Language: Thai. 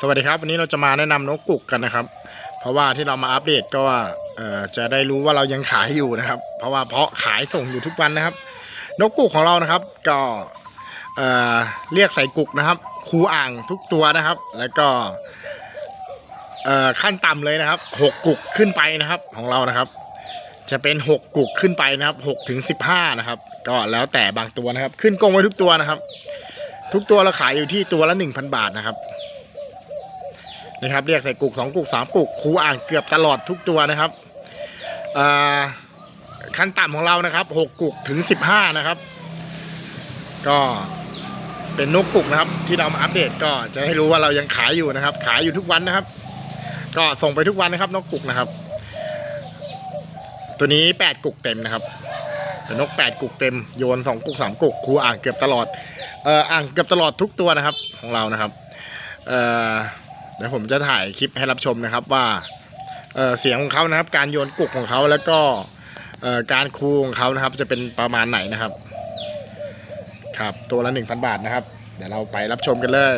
สวัสดีครับ วันนี้เราจะมาแนะนำนกกุกกันนะครับ เพราะว่าที่เรามาอัปเดตก็จะได้รู้ว่าเรายังขายอยู่นะครับ เพราะว่าเพาะขายส่งอยู่ทุกวันนะครับ นกกุกของเรานะครับ ก็เเรียกใส่กุกนะครับ คูอ่างทุกตัวนะครับ แล้วก็ขั้นต่ำเลยนะครับหกกุกขึ้นไปนะครับ ของเรานะครับ จะเป็นหกกุกขึ้นไปนะครับหกถึงสิบห้านะครับ ก็แล้วแต่บางตัวนะครับ ขึ้นกงไว้ทุกตัวนะครับ ทุกตัวเราขายอยู่ที่ตัวละหนึ่งพันบาทนะครับ นะครับ เรียกใส่กุกสองกุกสามกุกคูอ่างเกือบตลอดทุกตัวนะครับขั้นต่ำของเรานะครับหกกุกถึงสิบห้านะครับ ก็เป็นนกกุกนะครับ ที่เรามาอัปเดตก็จะให้รู้ว่าเรายังขายอยู่นะครับ ขายอยู่ทุกวันนะครับ ก็ส่งไปทุกวันนะครับ นกกุกนะครับ ตัวนี้แปดกุกเต็มนะครับนกแปดกุกเต็มโยนสองกุกสามกุกคูอ่างเกือบตลอดเอ่ออ่างเกือบตลอดทุกตัวนะครับ ของเรานะครับ เอ่อ เดี๋ยวผมจะถ่ายคลิปให้รับชมนะครับว่าเเสียงของเขานะครับ การโยนกุกของเขาแล้วก็การคูของเขานะครับ จะเป็นประมาณไหนนะครับ ครับตัวละหนึ่งพันบาทนะครับ เดี๋ยวเราไปรับชมกันเลย